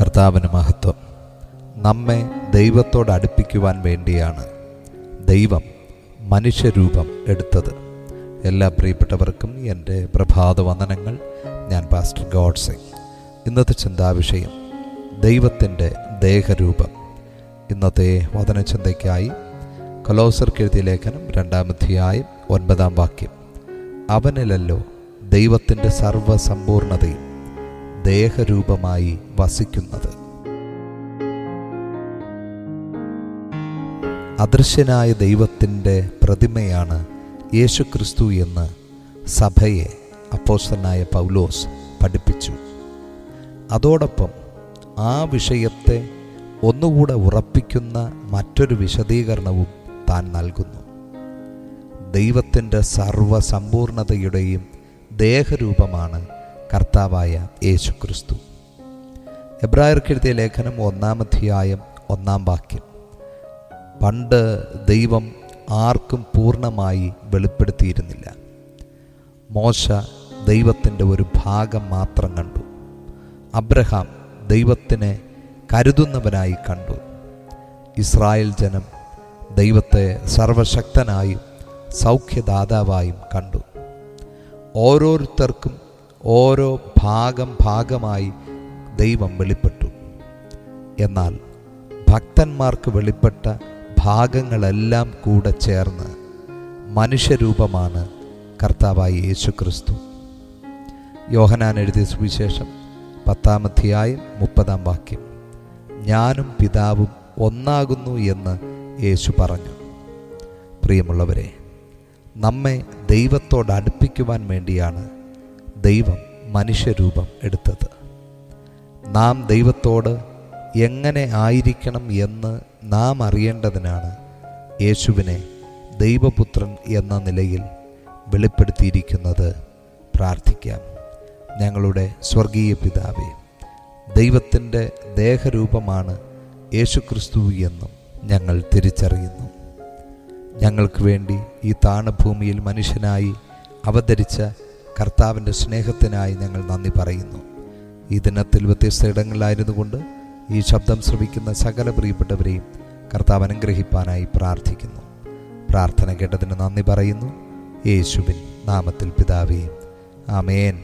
കർത്താവിന് മഹത്വം. നമ്മെ ദൈവത്തോട് അടുപ്പിക്കുവാൻ വേണ്ടിയാണ് ദൈവം മനുഷ്യരൂപം എടുത്തത്. എല്ലാ പ്രിയപ്പെട്ടവർക്കും എന്റെ പ്രഭാത വന്ദനങ്ങൾ. ഞാൻ പാസ്റ്റർ ഗോഡ്സെ ഇന്നത്തെ ചിന്താവിഷയം ദൈവത്തിന്റെ ദേഹരൂപം. ഇന്നത്തെ വചനചിന്തയ്ക്കായി കൊലോസർക്ക് എഴുതിയ ലേഖനം രണ്ടാമധ്യായം ഒൻപതാം വാക്യം. അവനിലല്ലോ ദൈവത്തിന്റെ സർവസമ്പൂർണതയും ദേഹരൂപമായി വസിക്കുന്നത്. അദൃശ്യനായ ദൈവത്തിന്റെ പ്രതിമയാണ് യേശുക്രിസ്തു എന്ന് സഭയെ അപ്പോസ്തനായ പൗലോസ് പഠിപ്പിച്ചു. അതോടൊപ്പം ആ വിഷയത്തെ ഒന്നുകൂടെ ഉറപ്പിക്കുന്ന മറ്റൊരു വിശദീകരണവും താൻ നൽകുന്നു. ദൈവത്തിന്റെ സർവസമ്പൂർണതയുടെയും ദേഹരൂപമാണ് കർത്താവായ യേശുക്രിസ്തു. ക്രിസ്തു എഴുതിയ ലേഖനം ഒന്നാമധ്യായം ഒന്നാം വാക്യം. പണ്ട് ദൈവം ആർക്കും പൂർണമായി വെളിപ്പെടുത്തിയിരുന്നില്ല. മോശ ദൈവത്തിന്റെ ഒരു ഭാഗം മാത്രം കണ്ടു. അബ്രഹാം ദൈവത്തിനെ കരുതുന്നവനായി കണ്ടു. ഇസ്രായേൽ ജനം ദൈവത്തെ സർവശക്തനായും സൗഖ്യദാതാവായും കണ്ടു. ഓരോരുത്തർക്കും ഓരോ ഭാഗം ഭാഗമായി ദൈവം വെളിപ്പെട്ടു. എന്നാൽ ഭക്തന്മാർക്ക് വെളിപ്പെട്ട ഭാഗങ്ങളെല്ലാം കൂടെ ചേർന്ന് മനുഷ്യരൂപമാണ് കർത്താവായി യേശുക്രിസ്തു. യോഹനാൻ എഴുതിയ സുവിശേഷം പത്താമധ്യായം മുപ്പതാം വാക്യം. ഞാനും പിതാവും ഒന്നാകുന്നു എന്ന് യേശു പറഞ്ഞു. പ്രിയമുള്ളവരെ നമ്മെ ദൈവത്തോട് അടുപ്പിക്കുവാൻ വേണ്ടിയാണ് ദൈവം മനുഷ്യരൂപം എടുത്തത്. നാം ദൈവത്തോട് എങ്ങനെ ആയിരിക്കണം എന്ന് നാം അറിയേണ്ടതിനാണ് യേശുവിനെ ദൈവപുത്രൻ എന്ന നിലയിൽ വെളിപ്പെടുത്തിയിരിക്കുന്നത്. പ്രാർത്ഥിക്കാം. ഞങ്ങളുടെ സ്വർഗീയ പിതാവെ ദൈവത്തിന്റെ ദേഹരൂപമാണ് യേശുക്രിസ്തു എന്നും ഞങ്ങൾ തിരിച്ചറിയുന്നു. ഞങ്ങൾക്ക് വേണ്ടി ഈ താണഭൂമിയിൽ മനുഷ്യനായി അവതരിച്ച കർത്താവിന്റെ സ്നേഹത്തിനായി ഞങ്ങൾ നന്ദി പറയുന്നു. ഈ ദിനത്തിൽ വ്യത്യസ്ത ഇടങ്ങളിലായിരുന്നു കൊണ്ട് ഈ ശബ്ദം ശ്രവിക്കുന്ന സകല പ്രിയപ്പെട്ടവരെയും കർത്താവ് അനുഗ്രഹിപ്പാനായി പ്രാർത്ഥിക്കുന്നു. പ്രാർത്ഥന കേട്ടതിന് നന്ദി പറയുന്നു. യേശുവിൻ നാമത്തിൽ പിതാവേ ആമേൻ.